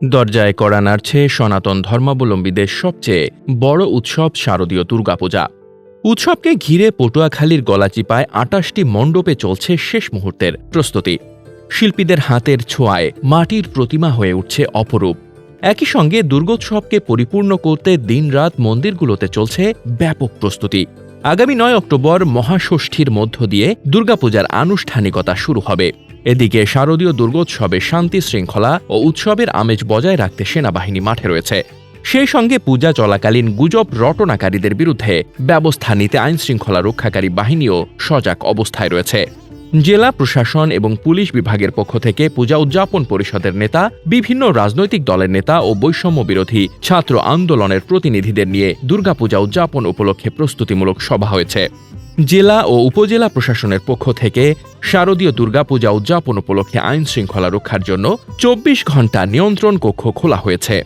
দরজায় কড়া নাড়ছে সনাতন ধর্মাবলম্বীদের সবচেয়ে বড় উৎসব শারদীয় দুর্গাপূজা। উৎসবকে ঘিরে পটুয়াখালীর গলাচিপায় আটাশটি মণ্ডপে চলছে শেষ মুহূর্তের প্রস্তুতি। শিল্পীদের হাতের ছোঁয়ায় মাটির প্রতিমা হয়ে উঠছে অপরূপ। একই সঙ্গে দুর্গোৎসবকে পরিপূর্ণ করতে দিনরাত মন্দিরগুলোতে চলছে ব্যাপক প্রস্তুতি। আগামী নয় অক্টোবর মহাষষ্ঠীর মধ্য দিয়ে দুর্গাপূজার আনুষ্ঠানিকতা শুরু হবে। এদিকে শারদীয় দুর্গোৎসবে শান্তি শৃঙ্খলা ও উৎসবের আমেজ বজায় রাখতে সেনাবাহিনী মাঠে রয়েছে। সেই সঙ্গে পূজা চলাকালীন গুজব রটনাকারীদের বিরুদ্ধে ব্যবস্থা নিতে আইনশৃঙ্খলা রক্ষাকারী বাহিনীও সজাগ অবস্থায় রয়েছে। জেলা প্রশাসন এবং পুলিশ বিভাগের পক্ষ থেকে পূজা উদযাপন পরিষদের নেতা, বিভিন্ন রাজনৈতিক দলের নেতা ও বৈষম্য বিরোধী ছাত্র আন্দোলনের প্রতিনিধিদের নিয়ে দুর্গাপূজা উদযাপন উপলক্ষে প্রস্তুতিমূলক সভা হয়েছে। জেলা ও উপজেলা প্রশাসনের পক্ষ থেকে শারদীয় দুর্গাপূজা উদযাপন উপলক্ষে আইন শৃঙ্খলা রক্ষার জন্য চব্বিশ ঘণ্টা নিয়ন্ত্রণ কক্ষ খোলা হয়েছে।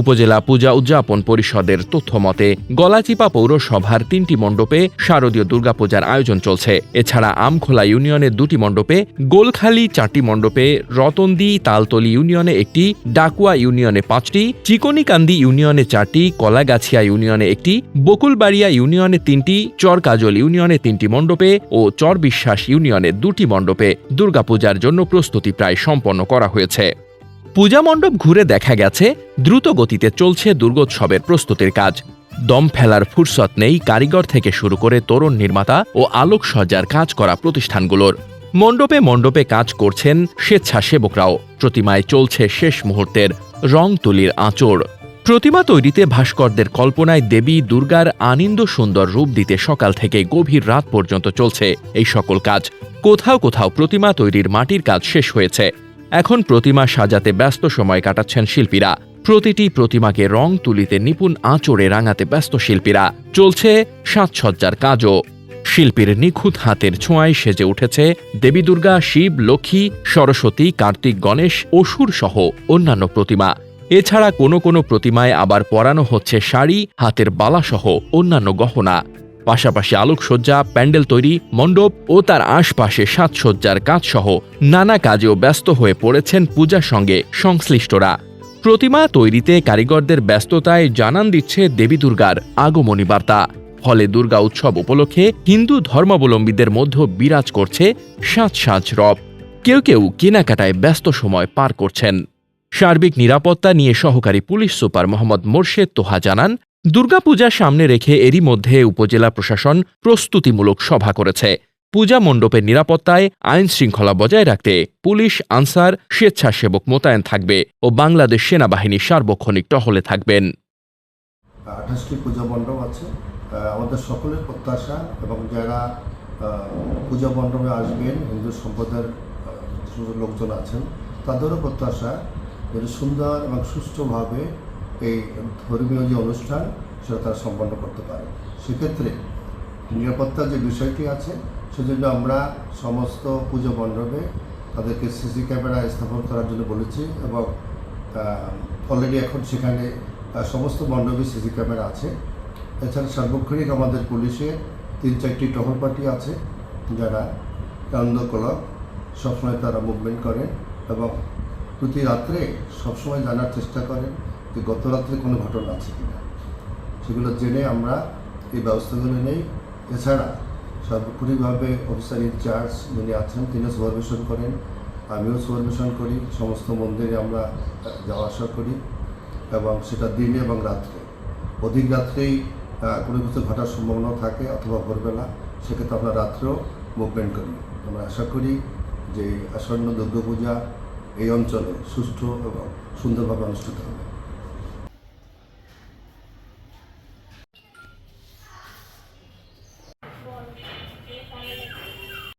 উপজেলা পূজা উদযাপন পরিষদের তথ্য মতে, গলাচিপা পৌরসভার তিনটি মণ্ডপে শারদীয় দুর্গাপূজার আয়োজন চলছে। এছাড়া আমখোলা ইউনিয়নের দুটি মণ্ডপে, গোলখালী চারটি মণ্ডপে, রতনদি তালতলি ইউনিয়নে একটি, ডাকুয়া ইউনিয়নে পাঁচটি, চিকনিকান্দি ইউনিয়নে চারটি, কলাগাছিয়া ইউনিয়নে একটি, বকুলবাড়িয়া ইউনিয়নে তিনটি, চরকাজল ইউনিয়নে তিনটি মণ্ডপে ও চরবিশ্বাস ইউনিয়নে দুটি মণ্ডপে দুর্গাপূজার জন্য প্রস্তুতি প্রায় সম্পন্ন করা হয়েছে। পূজা মণ্ডপ ঘুরে দেখা গেছে, দ্রুত গতিতে চলছে দুর্গোৎসবের প্রস্তুতির কাজ। দম ফেলার ফুরসত নেই কারিগর থেকে শুরু করে তরুণ নির্মাতা ও আলোকসজ্জার কাজ করা প্রতিষ্ঠানগুলোর। মণ্ডপে মণ্ডপে কাজ করছেন স্বেচ্ছাসেবকরাও। প্রতিমায় চলছে শেষ মুহূর্তের রং তুলির আঁচড়। প্রতিমা তৈরিতে ভাস্করদের কল্পনায় দেবী দুর্গার আনন্দ সুন্দর রূপ দিতে সকাল থেকে গভীর রাত পর্যন্ত চলছে। এই সকল কাজ কোথাও কোথাও প্রতিমা তৈরির মাটির কাজ শেষ হয়েছে। এখন প্রতিমা সাজাতে ব্যস্ত সময় কাটাচ্ছেন শিল্পীরা। প্রতিটি প্রতিমাকে রং তুলিতে নিপুণ আঁচড়ে রাঙাতে ব্যস্ত শিল্পীরা। চলছে সাজসজ্জার কাজও। শিল্পীর নিখুঁত হাতের ছোঁয়ায় সেজে উঠেছে দেবী দুর্গা, শিব, লক্ষ্মী, সরস্বতী, কার্তিক, গণেশ, অসুর সহ অন্যান্য প্রতিমা। এছাড়া কোনো কোনো প্রতিমায় আবার পরানো হচ্ছে শাড়ি, হাতের বালাসহ অন্যান্য গহনা। পাশাপাশি আলোকসজ্জা, প্যান্ডেল তৈরি, মণ্ডপ ও তার আশপাশে সাজসজ্জার কাজসহ নানা কাজেও ব্যস্ত হয়ে পড়েছেন পূজার সঙ্গে সংশ্লিষ্টরা। প্রতিমা তৈরিতে কারিগরদের ব্যস্ততায় জানান দিচ্ছে দেবী দুর্গার আগমনী বার্তা। ফলে দুর্গা উৎসব উপলক্ষে হিন্দু ধর্মাবলম্বীদের মধ্যে বিরাজ করছে সাজ সাজ রব। কেউ কেউ কেনাকাটায় ব্যস্ত সময় পার করছেন। সার্বিক নিরাপত্তা নিয়ে সহকারী পুলিশ সুপার মোহাম্মদ মোর্শেদ তোহা জানান দুর্গাপূজা সামনে রেখে এরই মধ্যে উপজেলা প্রশাসন প্রস্তুতিমূলক সভা করেছে। পূজা মণ্ডপের নিরাপত্তায় আইন শৃঙ্খলা বজায় রাখতে পুলিশ, আনসার, স্বেচ্ছাসেবক মোতায়েন থাকবে ও বাংলাদেশ সেনাবাহিনী সার্বক্ষণিক টহলে থাকবেন। আঠাশটি পূজা মণ্ডপ আছে। আমাদের সকলের প্রত্যাশা এবং যারা পূজা মণ্ডপে আসবেন, হিন্দু সম্প্রদায়ের লোকজন আছেন, তাদেরও প্রত্যাশা যেটা সুন্দর এবং সুষ্ঠুভাবে এই ধর্মীয় যে অনুষ্ঠান, সেটা তারা সম্পন্ন করতে পারে। সেক্ষেত্রে নিরাপত্তার যে বিষয়টি আছে, সেজন্য আমরা সমস্ত পুজো মণ্ডপে তাদেরকে সিসি ক্যামেরা স্থাপন করার জন্য বলেছি এবং অলরেডি এখন সেখানে সমস্ত মণ্ডপে সিসি ক্যামেরা আছে। এছাড়া সার্বক্ষণিক আমাদের পুলিশের তিন চারটি টহল পার্টি আছে, যারা রাউন্ড ক্লক সবসময় তারা মুভমেন্ট করেন এবং প্রতি রাত্রে সবসময় জানার চেষ্টা করেন। যে গত রাত্রে কোনো ঘটনা আছে কিনা? সেগুলো জেনে আমরা এই ব্যবস্থাগুলো নেই। এছাড়া সার্বক্ষণিকভাবে অফিসার ইনচার্জ যিনি আছেন, তিনিও সুপারভিশন করেন। আমিও সুপারভিশন করি। সমস্ত মন্দিরে আমরা যাওয়া আসা করি এবং সেটা দিনে এবং রাত্রে। অধিক রাত্রেই কোনো কিছু ঘটার সম্ভাবনা থাকে অথবা ভোরবেলা, সেক্ষেত্রে আমরা রাত্রেও মুভমেন্ট করি। আমরা আশা করি যে আসন্ন দুর্গাপূজা এই অঞ্চলে সুষ্ঠু এবং সুন্দরভাবে অনুষ্ঠিত হবে।